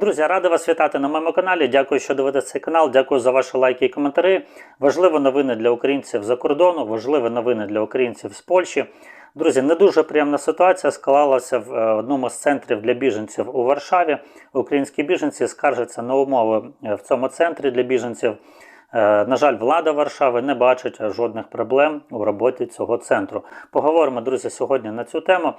Друзі, радий вас вітати на моєму каналі. Дякую, що дивитесь цей канал. Дякую за ваші лайки і коментарі. Важливі новини для українців за кордону, важливі новини для українців з Польщі. Друзі, не дуже приємна ситуація склалася в е, одному з центрів для біженців у Варшаві. Українські біженці скаржаться на умови е, в цьому центрі для біженців. Е, На жаль, влада Варшави не бачить жодних проблем у роботі цього центру. Поговоримо, друзі, сьогодні на цю тему.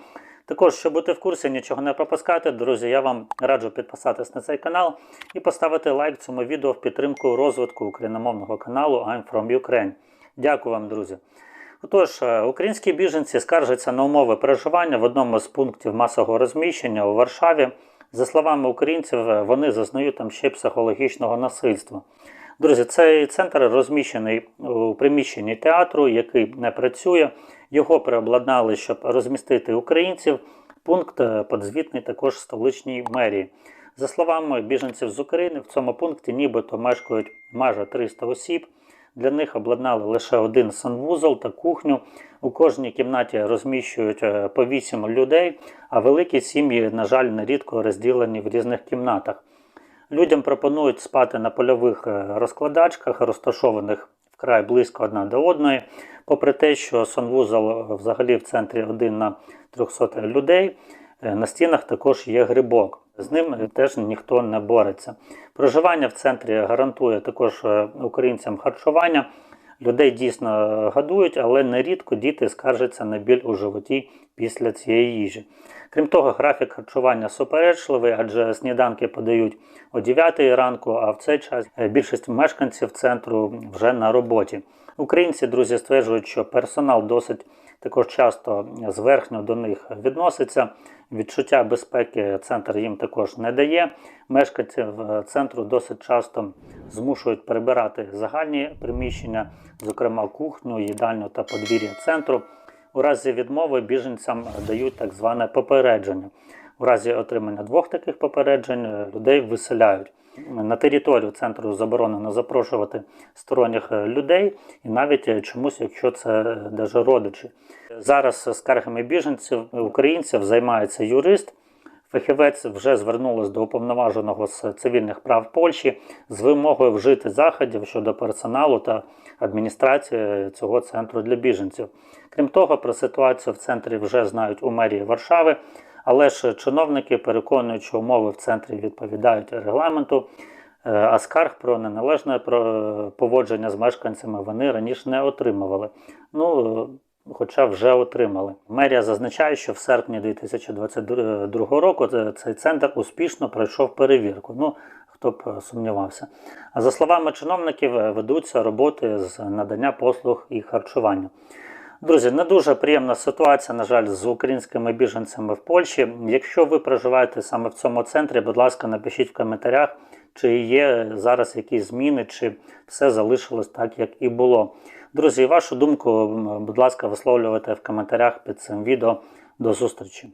Також, щоб бути в курсі, нічого не пропускати, друзі, я вам раджу підписатись на цей канал і поставити лайк цьому відео в підтримку розвитку україномовного каналу I'm from Ukraine. Дякую вам, друзі. Отож, е, українські біженці скаржаться на умови проживання в одному з пунктів масового розміщення у Варшаві. За словами українців, е, вони зазнають там ще психологічного насильства. Друзі, цей центр розміщений у приміщенні театру, який не працює. Його переобладнали, щоб розмістити українців. Пункт е, подзвітний також столичній мерії. За словами біженців з України, в цьому пункті нібито мешкають майже 300 осіб. Для них обладнали лише один санвузол та кухню. У кожній кімнаті розміщують е, по 8 людей, а великі сім'ї, на жаль, нерідко розділені в різних кімнатах. Людям пропонують спати на польових е, розкладачках, розташованих вкрай близько одна до одної. Попри те, що санвузол е, взагалі в центрі один на 300 людей, е, на стінах також є грибок. З ним теж ніхто не бореться. Проживання в центрі гарантує також українцям харчування. Людей дійсно годують, але нерідко діти скаржаться на біль у животі після цієї їжі. Крім того, графік харчування суперечливий, адже сніданки подають о 9 ранку, а в цей час більшість мешканців центру вже на роботі. Українці, друзі, стверджують, що персонал досить також часто зверхньо до них відноситься. Відчуття безпеки центр їм також не дає. Мешканців центру досить часто змушують прибирати загальні приміщення, зокрема кухню, їдальню та подвір'я центру. У разі відмови біженцям дають так зване попередження. У разі отримання двох таких попереджень е, людей виселяють. На територію центру заборонено запрошувати сторонніх е, людей, і навіть е, чомусь, якщо це даже родичі. Зараз скаргами біженців українців займається юрист. Фахівець вже звернулась до уповноваженого з цивільних прав Польщі з вимогою вжити заходів щодо персоналу та адміністрації цього центру для біженців. Крім того, про ситуацію в центрі вже знають у мерії Варшави, але ж чиновники переконують, що умови в центрі відповідають регламенту. е, А скарг про неналежне поводження з мешканцями вони раніше не отримували. Ну, хоча вже отримали. Мерія зазначає, що в серпні 2022 року цей центр успішно пройшов перевірку. Ну, хто б е, сумнівався. А за словами чиновників, е, ведуться роботи з надання послуг і харчування. Друзі, не дуже приємна ситуація, на жаль, з українськими біженцями в Польщі. Якщо ви проживаєте саме в цьому центрі, будь ласка, напишіть в коментарях, чи є зараз якісь зміни, чи все залишилось так, як і було. Друзі, вашу думку, будь ласка, висловлювайте в коментарях під цим відео. До зустрічі!